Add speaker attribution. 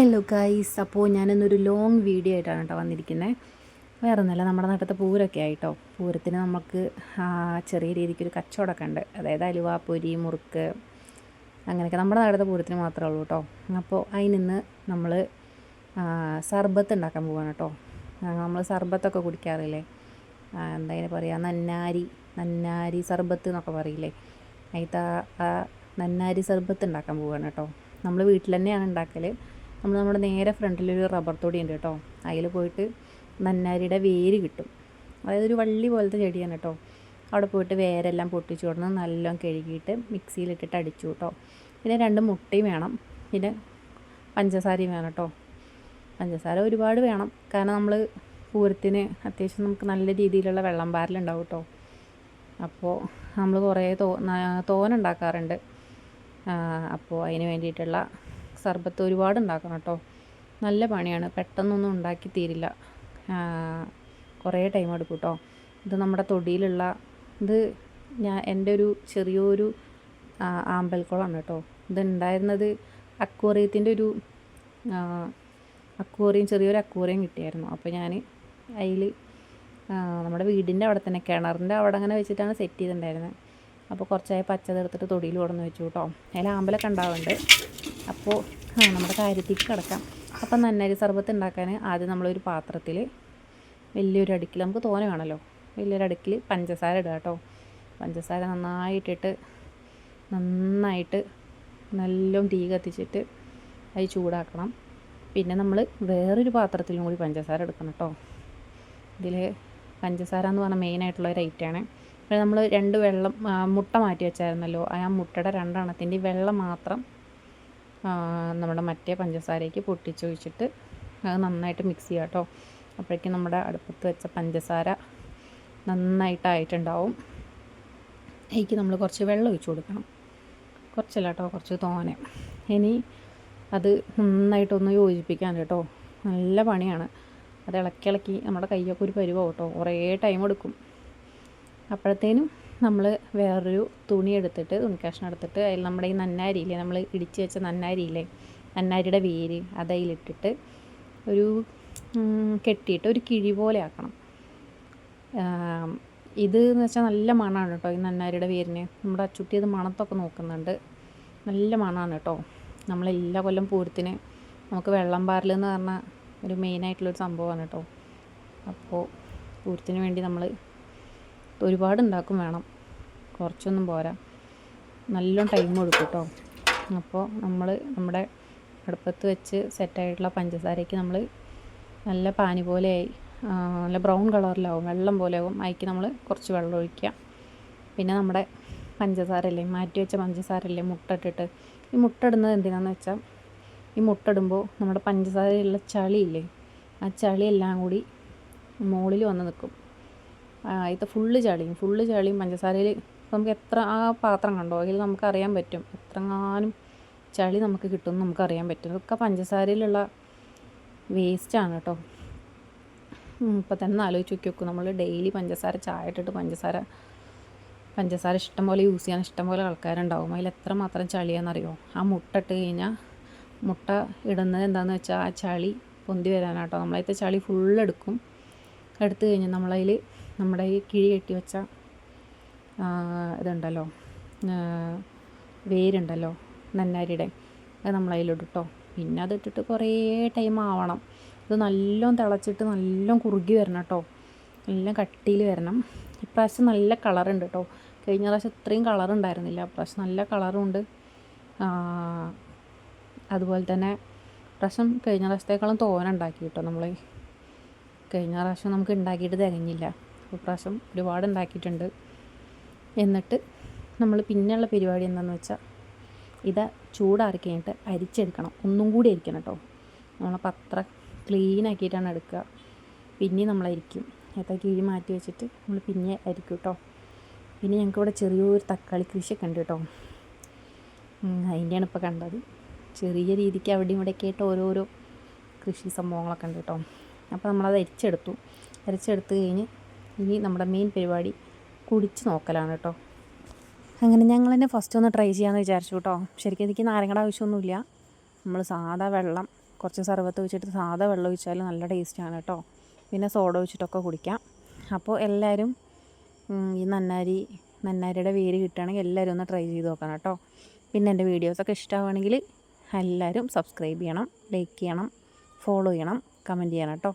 Speaker 1: Hello guys അപ്പോൾ ഞാനിന്നൊരു long video ആയിട്ടാണ് കേട്ടോ വന്നിരിക്കുന്നത് വേറെ ഒന്നുമല്ല നമ്മുടെ നാട്ടിലത്തെ പൂരമൊക്കെ ആയിട്ടോ. പൂരത്തിന് നമുക്ക് ചെറിയ രീതിക്കൊരു കച്ചവടമൊക്കെ ഉണ്ട്. അതായത് അലുവ പൊരി മുറുക്ക് അങ്ങനെയൊക്കെ നമ്മുടെ നാട്ടിലത്തെ പൂരത്തിന് മാത്രമേ ഉള്ളൂ കേട്ടോ അപ്പോൾ അതിനിന്ന് നമ്മൾ സർബത്ത് ഉണ്ടാക്കാൻ പോവാണ് കേട്ടോ നമ്മൾ സർബത്തൊക്കെ കുടിക്കാറില്ലേ? എന്താ അതിന് പറയുക നന്നാരി നന്നാരി സർബത്ത് എന്നൊക്കെ പറയില്ലേ? അതിൽ നന്നാരി സർബത്ത് ഉണ്ടാക്കാൻ പോവാണ് കേട്ടോ നമ്മൾ വീട്ടിൽ തന്നെയാണ് ഉണ്ടാക്കൽ നമ്മൾ നമ്മുടെ നേരെ ഫ്രണ്ടിലൊരു റബ്ബർ തൊടി ഉണ്ട് കേട്ടോ. അതിൽ പോയിട്ട് നന്നാരിയുടെ വേര് കിട്ടും. അതായത് ഒരു വള്ളി പോലത്തെ ചെടിയാണ് കേട്ടോ. അവിടെ പോയിട്ട് വേരെല്ലാം പൊട്ടിച്ചു കൊടുന്ന് നല്ലോണം കഴുകിയിട്ട് മിക്സിയിലിട്ടിട്ട് അടിച്ചു കേട്ടോ. പിന്നെ രണ്ട് മുട്ടയും വേണം. പിന്നെ പഞ്ചസാരയും വേണം കേട്ടോ. പഞ്ചസാര ഒരുപാട് വേണം. കാരണം നമ്മൾ പൂരത്തിന് അത്യാവശ്യം നമുക്ക് നല്ല രീതിയിലുള്ള വെള്ളം പാരലുണ്ടാവും കേട്ടോ. അപ്പോൾ നമ്മൾ കുറേ തോ തോനുണ്ടാക്കാറുണ്ട് അപ്പോൾ അതിന് വേണ്ടിയിട്ടുള്ള സർബത്ത് ഒരുപാട് ഉണ്ടാക്കണം കേട്ടോ. നല്ല പണിയാണ്. പെട്ടെന്നൊന്നും ഉണ്ടാക്കി തീരില്ല. കുറേ ടൈം എടുക്കും കേട്ടോ ഇത് നമ്മുടെ തൊടിയിലുള്ള ഇത് ഞാൻ എന്റെ ഒരു ചെറിയൊരു ആമ്പൽക്കുളമാണ് കേട്ടോ ഇത് ഉണ്ടായിരുന്നത് അക്വേറിയത്തിന്റെ ഒരു അക്വേറിയം ചെറിയൊരു അക്വേറിയം കിട്ടിയായിരുന്നു. അപ്പോൾ ഞാൻ അതിൽ നമ്മുടെ വീടിന്റെ അവിടെ തന്നെ കിണറിന്റെ അവിടെ അങ്ങനെ വെച്ചിട്ടാണ് സെറ്റ് ചെയ്തിട്ടുണ്ടായിരുന്നത്. അപ്പോൾ കുറച്ചായി പച്ച തീർത്തിട്ട് തൊടിയിൽ കൊടുന്ന് വെച്ചു കേട്ടോ അതിൽ ആമ്പലൊക്കെ ഉണ്ടാവുന്നുണ്ട്. അപ്പോൾ നമ്മുടെ കാര്യത്തേക്ക് കിടക്കാം. അപ്പം നന്നരി സർബത്ത് ഉണ്ടാക്കാൻ ആദ്യം നമ്മളൊരു പാത്രത്തിൽ വലിയൊരു അടുക്കിൽ നമുക്ക് തോന വേണമല്ലോ വലിയൊരു അടുക്കിൽ പഞ്ചസാര ഇടുക കേട്ടോ. പഞ്ചസാര നന്നായിട്ടിട്ട് നന്നായിട്ട് നല്ലോം തീ കത്തിച്ചിട്ട് അത് ചൂടാക്കണം. പിന്നെ നമ്മൾ വേറൊരു പാത്രത്തിലും കൂടി പഞ്ചസാര എടുക്കണം കേട്ടോ. ഇതിൽ പഞ്ചസാര എന്ന് പറഞ്ഞാൽ മെയിനായിട്ടുള്ള ഒരു ഐറ്റമാണ് പിന്നെ നമ്മൾ രണ്ട് വെള്ളം മുട്ട മാറ്റി വെച്ചായിരുന്നല്ലോ. ആ മുട്ടയുടെ രണ്ടെണ്ണത്തിന്റെ വെള്ളം മാത്രം നമ്മുടെ മറ്റേ പഞ്ചസാരയ്ക്ക് പൊട്ടിച്ചൊഴിച്ചിട്ട് അത് നന്നായിട്ട് മിക്സ് ചെയ്യുക കേട്ടോ അപ്പോഴേക്കും നമ്മുടെ അടുപ്പത്ത് വെച്ച പഞ്ചസാര നന്നായിട്ടായിട്ടുണ്ടാവും. അതിലേക്ക് നമ്മൾ കുറച്ച് വെള്ളം ഒഴിച്ചു കൊടുക്കണം. കുറച്ചല്ല കേട്ടോ കുറച്ച് തോനെ. ഇനി അത് നന്നായിട്ടൊന്ന് യോജിപ്പിക്കാൻ കേട്ടോ നല്ല പണിയാണ്. അത് ഇളക്കി ഇളക്കി നമ്മുടെ കയ്യൊക്കെ ഒരു പരുവാവും കേട്ടോ കുറേ ടൈം എടുക്കും. അപ്പോഴത്തേനും നമ്മൾ വേറൊരു തുണി എടുത്തിട്ട് തുണി കഷ്ണം എടുത്തിട്ട് അതിൽ നമ്മുടെ ഈ നന്നാരിയില്ലേ നമ്മൾ ഇടിച്ച് വെച്ച നന്നാരിയില്ലേ നന്നാരിയുടെ വേര് അതയിലിട്ടിട്ട് ഒരു കെട്ടിയിട്ട് ഒരു കിഴി പോലെ ആക്കണം. ഇത് എന്ന് വെച്ചാൽ നല്ല മണമാണ് കേട്ടോ ഈ നന്നാരിയുടെ വേരിന്. നമ്മുടെ അച്ചുട്ടി അത് മണത്തൊക്കെ നോക്കുന്നുണ്ട്. നല്ല മണമാണ് കേട്ടോ. നമ്മളെല്ലാ കൊല്ലം പൂരത്തിന് നമുക്ക് വെള്ളം പാറൽ എന്ന് പറഞ്ഞ ഒരു മെയിനായിട്ടുള്ളൊരു സംഭവമാണ് കേട്ടോ. അപ്പോൾ പൂരത്തിന് വേണ്ടി നമ്മൾ ഒരുപാട് ഉണ്ടാക്കും വേണം. കുറച്ചൊന്നും പോരാ. നല്ല ടൈം എടുക്കും കേട്ടോ അപ്പോൾ നമ്മൾ നമ്മുടെ അടുപ്പത്ത് വെച്ച് സെറ്റായിട്ടുള്ള പഞ്ചസാരയ്ക്ക് നമ്മൾ നല്ല പാനി പോലെയായി നല്ല ബ്രൗൺ കളറിലാവും വെള്ളം പോലെ ആവും അതിക്ക് നമ്മൾ കുറച്ച് വെള്ളം ഒഴിക്കുക പിന്നെ നമ്മുടെ പഞ്ചസാരല്ലേ മാറ്റി വെച്ച പഞ്ചസാരല്ലേ അല്ലേ മുട്ട ഇട്ടിട്ട് ഈ മുട്ട ഇടുന്നത് എന്തിനാന്ന് വെച്ചാൽ ഈ മുട്ട ഇടുമ്പോൾ നമ്മുടെ പഞ്ചസാരയിലുള്ള ചളിയില്ലേ ആ ചളിയെല്ലാം കൂടി മുകളിൽ വന്ന് നിൽക്കും ഇത് ഫുള്ള് ചളിയും ഫുള്ള് ചളിയും പഞ്ചസാരയിൽ നമുക്ക് എത്ര ആ പാത്രം കണ്ടോ? അതിൽ നമുക്കറിയാൻ പറ്റും. എത്രങ്ങാനും ചളി നമുക്ക് കിട്ടുമെന്ന് നമുക്ക് അറിയാൻ പറ്റും. ഇതൊക്കെ പഞ്ചസാരയിലുള്ള വേസ്റ്റാണ് കേട്ടോ. ഇപ്പം തന്നെ ആലോചിച്ച് നോക്കി നോക്കും. നമ്മൾ ഡെയിലി പഞ്ചസാര ചായ ഇട്ടിട്ട് പഞ്ചസാര പഞ്ചസാര ഇഷ്ടം പോലെ യൂസ് ചെയ്യാൻ ഇഷ്ടം പോലെ ആൾക്കാരുണ്ടാവും. അതിൽ എത്ര മാത്രം ചളിയാണെന്നറിയോ? ആ മുട്ട ഇട്ട് കഴിഞ്ഞാൽ മുട്ട ഇടുന്നത് എന്താണെന്ന് വെച്ചാൽ ആ ചളി പൊന്തി വരാനാട്ടോ. നമ്മളതിലത്തെ ചളി ഫുള്ള് എടുക്കും. എടുത്തു കഴിഞ്ഞാൽ നമ്മളതിൽ നമ്മുടെ ഈ കിഴി കെട്ടി വെച്ച ഇതുണ്ടല്ലോ വേരുണ്ടല്ലോ നന്നാരിയുടെ അത് നമ്മളതിലിടും കേട്ടോ പിന്നെ അതിട്ടിട്ട് കുറേ ടൈം ആവണം. ഇത് നല്ലോണം തിളച്ചിട്ട് നല്ലോം കുറുകി വരണം കേട്ടോ എല്ലാം കട്ടിയിൽ വരണം. ഇപ്രാവശ്യം നല്ല കളറുണ്ട് കേട്ടോ കഴിഞ്ഞ പ്രാവശ്യം ഇത്രയും കളറുണ്ടായിരുന്നില്ല പ്രാവശ്യം നല്ല കളറുണ്ട് അതുപോലെ തന്നെ പ്രാവശ്യം കഴിഞ്ഞ പ്രാവശ്യത്തേക്കാളും തോന ഉണ്ടാക്കി കേട്ടോ നമ്മൾ കഴിഞ്ഞ പ്രാവശ്യം നമുക്ക് ഉണ്ടാക്കിയിട്ട് തികഞ്ഞില്ല. അപ്പോൾ പ്രാവശ്യം ഒരുപാട് ഉണ്ടാക്കിയിട്ടുണ്ട് എന്നിട്ട് നമ്മൾ പിന്നെയുള്ള പരിപാടി എന്താണെന്ന് വെച്ചാൽ ഇത് ചൂടാറി കഴിഞ്ഞിട്ട് അരിച്ചെടുക്കണം. ഒന്നും കൂടി അരിക്കണം കേട്ടോ. നമ്മളപ്പോൾ അത്ര ക്ലീൻ ആക്കിയിട്ടാണ് എടുക്കുക. പിന്നെ നമ്മൾ അരിക്കും. ഏത്ത കിഴി മാറ്റി വെച്ചിട്ട് നമ്മൾ പിന്നെ അരിക്കും കേട്ടോ. പിന്നെ ഞങ്ങൾക്ക് ഇവിടെ ചെറിയൊരു തക്കാളി കൃഷിയൊക്കെ ഉണ്ട് കേട്ടോ. അതിന്റെയാണ് ഇപ്പോൾ കണ്ടത്. ചെറിയ രീതിക്ക് അവിടെയും ഇവിടെയൊക്കെ ആയിട്ട് ഓരോരോ കൃഷി സംഭവങ്ങളൊക്കെ ഉണ്ട് കേട്ടോ. അപ്പോൾ നമ്മളത് അരിച്ചെടുത്തു. അരിച്ചെടുത്ത് കഴിഞ്ഞ് ഇനി നമ്മുടെ മെയിൻ പരിപാടി കുടിച്ച് നോക്കലാണ് കേട്ടോ അങ്ങനെ ഞങ്ങൾ തന്നെ ഫസ്റ്റ് ഒന്ന് ട്രൈ ചെയ്യാമെന്ന് വിചാരിച്ചു കേട്ടോ ശരിക്കും എനിക്ക് നാരങ്ങയുടെ ആവശ്യമൊന്നുമില്ല. നമ്മൾ സാധാ വെള്ളം കുറച്ച് സർവത്ത് ഒഴിച്ചിട്ട് സാധാ വെള്ളം ഒഴിച്ചാലും നല്ല ടേസ്റ്റാണ് കേട്ടോ പിന്നെ സോഡ ഒഴിച്ചിട്ടൊക്കെ കുടിക്കാം. അപ്പോൾ എല്ലാവരും ഈ നന്നാരി നന്നാരിയുടെ വേര് കിട്ടുകയാണെങ്കിൽ എല്ലാവരും ഒന്ന് ട്രൈ ചെയ്ത് നോക്കണം കേട്ടോ പിന്നെ എന്റെ വീഡിയോസൊക്കെ ഇഷ്ടമാവുകയാണെങ്കിൽ എല്ലാവരും സബ്സ്ക്രൈബ് ചെയ്യണം ലൈക്ക് ചെയ്യണം ഫോളോ ചെയ്യണം കമന്റ് ചെയ്യണം കേട്ടോ